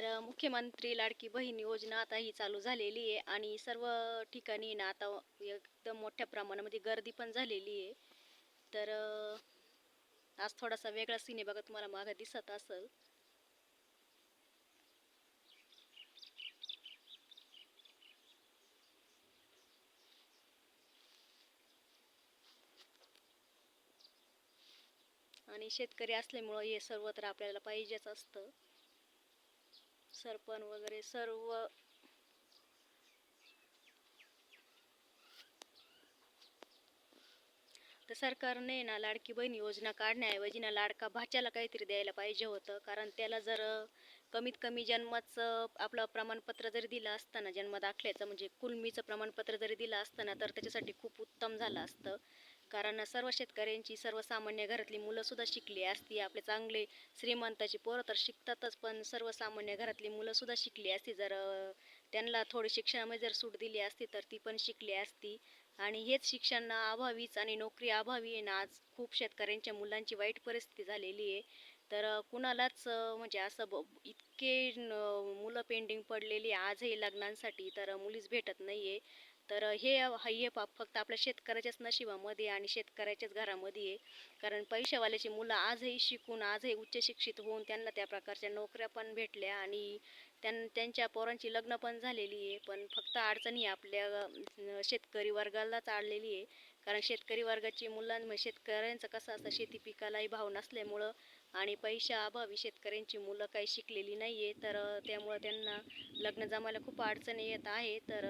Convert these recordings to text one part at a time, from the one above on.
तर मुख्यमंत्री लाडकी बहीण योजना आता ही चालू झालेली आहे आणि सर्व ठिकाणी ना आता एकदम मोठ्या प्रमाणामध्ये गर्दी पण झालेली आहे. तर आज थोडासा वेगळा सीन आहे बघा तुम्हाला मागं दिसत असेल. आणि शेतकरी असल्यामुळं हे सर्व तर आपल्याला पाहिजेच असतं. सरपण वगैरे सर्व. तर सरकारने ना लाडकी बहीण योजना काढण्याऐवजी ना लाडका भाच्याला काहीतरी द्यायला पाहिजे होतं. कारण त्याला जर कमीत कमी जन्माचं आपलं प्रमाणपत्र जरी दिलं असतं ना जन्म दाखल्याचं म्हणजे कुलमीचं प्रमाणपत्र जरी दिलं असतं ना तर त्याच्यासाठी खूप उत्तम झालं असतं. कारण सर्व शेतकऱ्यांची सर्वसामान्य घरातली मुलंसुद्धा शिकली असती. आपले चांगले श्रीमंताची पोरं तर शिकतातच पण सर्वसामान्य घरातली मुलंसुद्धा शिकली असती. जर त्यांना थोडी शिक्षणामध्ये जर सूट दिली असती तर ती पण शिकली असती. आणि हेच शिक्षण अभावीच आणि नोकरी अभावी आहे ना आज खूप शेतकऱ्यांच्या मुलांची वाईट परिस्थिती झालेली आहे. तर कुणालाच म्हणजे असं ब इतके मुलं पेंडिंग पडलेली आहे. आजही लग्नांसाठी तर मुलीच भेटत नाही आहे तर हे हे पाप फक्त आपल्या शेतकऱ्याच्याच नशिबामध्ये आणि शेतकऱ्याच्याच घरामध्ये आहे. कारण पैशावाल्याची मुलं आजही शिकून आजही उच्च शिक्षित होऊन त्यांना त्या प्रकारच्या नोकऱ्या पण भेटल्या आणि त्यां त्यांच्या पोरांची लग्न पण झालेली आहे. पण फक्त अडचणी आपल्या शेतकरी वर्गालाच आडलेली आहे. कारण शेतकरी वर्गाची मुलां शेतकऱ्यांचं कसं असतं शेती पिकालाही भाव नसल्यामुळं आणि पैशा अभावी शेतकऱ्यांची मुलं काही शिकलेली नाही आहे तर त्यामुळं त्यांना लग्न जमायला खूप अडचणी येत आहे. तर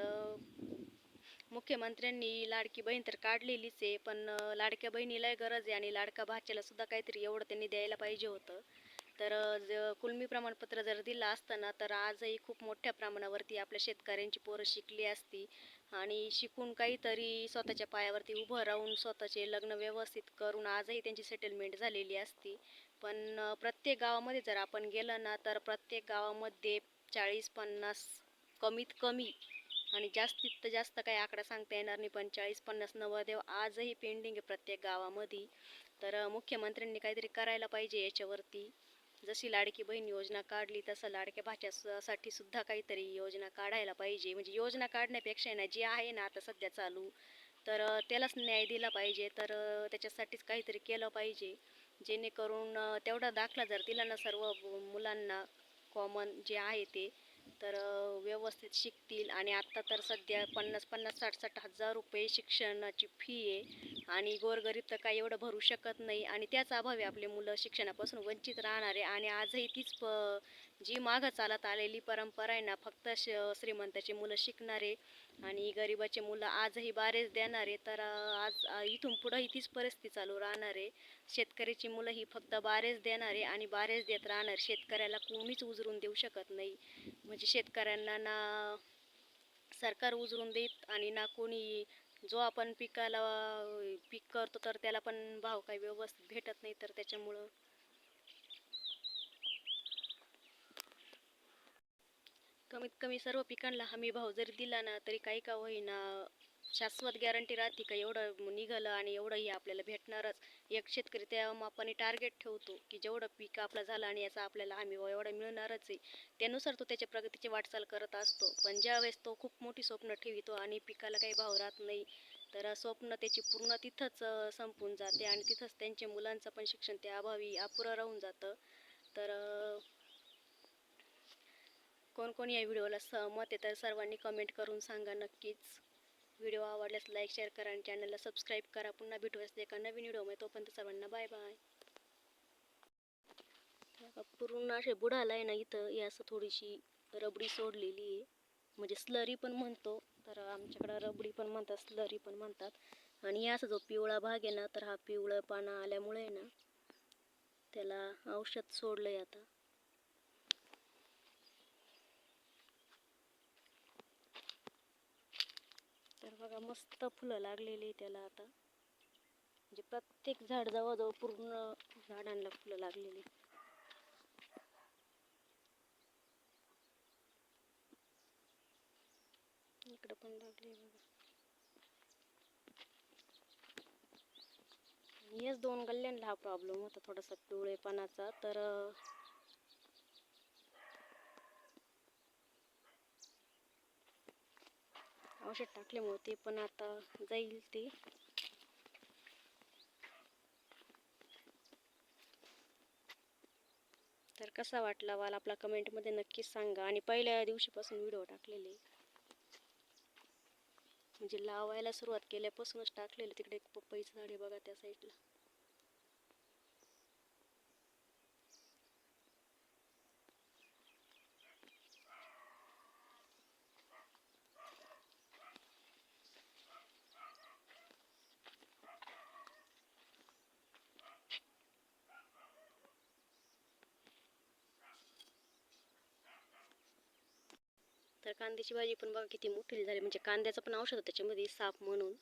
मुख्यमंत्र्यांनी लाडकी बहीण तर काढलेलीच आहे पण लाडक्या बहिणीलाही गरज आहे आणि लाडका भाच्याला सुद्धा काहीतरी एवढं त्यांनी द्यायला पाहिजे होतं. तर ज कुलमी प्रमाणपत्र जर दिलं असतं ना तर आजही खूप मोठ्या प्रमाणावरती आपल्या शेतकऱ्यांची पोरं शिकली असती आणि शिकून काहीतरी स्वतःच्या पायावरती उभं राहून स्वतःचे लग्न व्यवस्थित करून आजही त्यांची सेटलमेंट झालेली असती. पण प्रत्येक गावामध्ये जर आपण गेलं ना तर प्रत्येक गावामध्ये चाळीस पन्नास कमीत कमी आणि जास्तीत तर जास्त काही आकडा सांगता येणार नाही पण चाळीस पन्नास नवरदेव आजही पेंडिंग आहे प्रत्येक गावामध्ये. तर मुख्यमंत्र्यांनी काहीतरी करायला पाहिजे याच्यावरती. जशी लाडकी बहीण योजना काढली तसं लाडक्या भाच्यासाठी सुद्धा काहीतरी योजना काढायला पाहिजे. म्हणजे योजना काढण्यापेक्षा ना जी आहे ना आता सध्या चालू. तर त्यालाच न्याय दिला पाहिजे. तर त्याच्यासाठीच काहीतरी केलं पाहिजे. जेणेकरून तेवढा दाखला जर दिला ना सर्व मुलांना कॉमन जे आहे ते तर व्यवस्थित शिकतील आणि आत्ता तर सध्या पन्नास पन्नास साठ साठ हजार रुपये शिक्षणाची फी आहे आणि गोरगरीब तर काही एवढं भरू शकत नाही आणि त्याच अभावी आपले मुलं शिक्षणापासून वंचित राहणार आहे आणि आजही तीच प जी मागं चालत आलेली परंपरा आहे ना फक्त श श्रीमंताची मुलं शिकणारे आणि गरिबाचे मुलं आजही बारेच देणारे तर आज इथून पुढंही तीच परिस्थिती चालू राहणार आहे. शेतकऱ्याची मुलं ही फक्त बारेच देणारे आणि बारेच देत राहणार. शेतकऱ्याला कोणीच उजरून देऊ शकत नाही. म्हणजे शेतकऱ्यांना ना सरकार उजरून देत आणि ना कोणी जो आपण पिकाला पीक करतो तर त्याला पण भाव काही व्यवस्थित भेटत नाही तर त्याच्यामुळं कमीत कमी सर्व पिकांना हमी भाव जरी दिला ना तरी काही का होईना शाश्वत गॅरंटी राहते का एवढं निघालं आणि एवढंही आपल्याला भेटणारच. एक शेतकरी त्या मापाने टार्गेट ठेवतो की जेवढं पीक आपलं झालं आणि याचा आपल्याला हमी भाव एवढा मिळणारच आहे त्यानुसार तो त्याच्या प्रगतीची वाटचाल करत असतो. पण ज्यावेळेस तो खूप मोठी स्वप्न ठेवितो आणि पिकाला काही भाव राहत नाही तर स्वप्न त्याची पूर्ण तिथंच संपून जाते आणि तिथंच त्यांच्या मुलांचं पण शिक्षण त्या अभावी अपुरं राहून जातं. तर कोण कोण या व्हिडिओला सहमत आहे तर सर्वांनी कमेंट करून सांगा. नक्कीच व्हिडिओ आवडल्यास लाईक शेअर करा आणि चॅनलला सबस्क्राईब करा. पुन्हा भेटूयाच एका नवीन व्हिडिओमध्ये तोपर्यंत सर्वांना बाय बाय पूर्ण असे बुडाला आहे ना इथं. हे असं थोडीशी रबडी सोडलेली आहे. म्हणजे स्लरी पण म्हणतो तर आमच्याकडं रबडी पण म्हणतात स्लरी पण म्हणतात. आणि हे जो पिवळा भाग आहे ना तर हा पिवळं पानं आल्यामुळे आहे ना त्याला औषध सोडलं आहे आता. बघा मस्त फुलं लागलेली त्याला आता. म्हणजे प्रत्येक झाड जवळजवळ पूर्ण झाडांना फुलं लागलेली इकडं पण लागले बघा. हेच दोन गल्ल्यांना हा प्रॉब्लेम होता थोडासा पिवळेपणाचा. तर औषध टाकल्यामुळे ते पण आता जाईल ते. तर कसा वाटला वाल आपला कमेंटमध्ये नक्कीच सांगा. आणि पहिल्या दिवशीपासून व्हिडिओ टाकलेले. म्हणजे लावायला सुरुवात केल्यापासूनच टाकलेलं. तिकडे एक पपईचं झाड आहे बघा त्या साईडला तर कांद्याची भाजी पण बघा किती मोठी झाली. म्हणजे कांद्याचं पण औषध त्याच्यामध्ये साप म्हणून.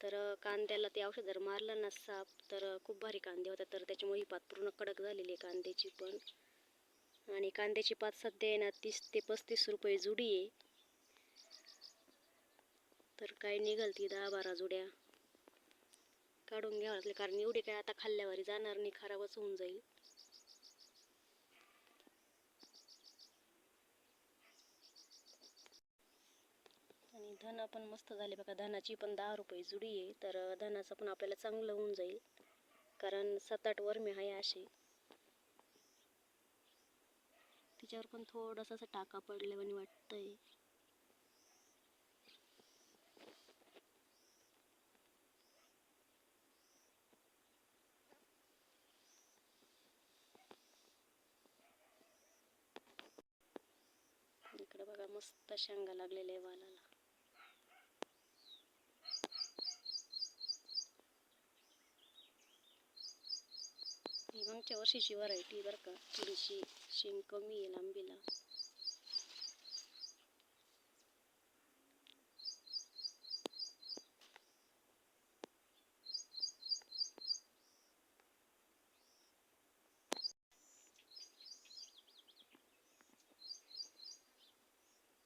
तर कांद्याला ते औषध जर मारलं ना साप तर खूप भारी कांदे होतात. तर त्याच्यामुळे ही पात पूर्ण कडक झालेली आहे कांद्याची पण. आणि कांद्याची पात सध्या आहे ना तीस ते पस्तीस रुपये जुडी आहे. तर काय निघाल ती दहा बारा जुड्या. काढून घ्यावं लागले कारण एवढी काय आता खाल्ल्यावर जाणार नाही खराबच होऊन जाईल आणि धन पण मस्त झाले बघा. धनाची पण दहा रुपये जुडी आहे. तर धनाचं पण आपल्याला चांगलं होऊन जाईल. कारण सात आठ वरमे आहे असे. तिच्यावर पण थोडंसं असं टाका पडल्यावानी वाटतंय. इकडे बघा मस्त शेंगा लागलेल्या आहे वालाला ही मागच्या वर्षीची व्हरायटी बरं का थोडीशी शेंग कमी आहे लांबीला.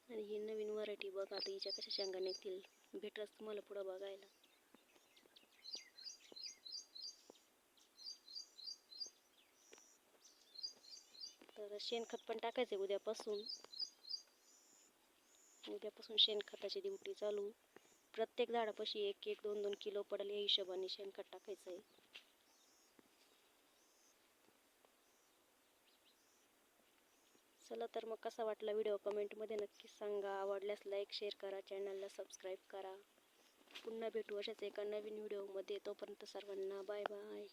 आणि ही नवीन व्हरायटी बघा आता हिच्या कशा शेंगा निघतील. भेटलंच तुम्हाला पुढं बघायला तर शेणखत पण टाकायचं आहे उद्यापासून. उद्यापासून शेणखताची ड्युटी चालू. प्रत्येक झाडापाशी एक एक दोन दोन किलो पडेल या हिशोबाने शेणखत टाकायचं आहे चला तर मग कसा वाटला व्हिडिओ कमेंटमध्ये नक्की सांगा. आवडल्यास लाईक शेअर करा. चॅनलला सबस्क्राईब करा. पुन्हा भेटू अशाच एका नवीन व्हिडिओमध्ये. तोपर्यंत सर्वांना बाय बाय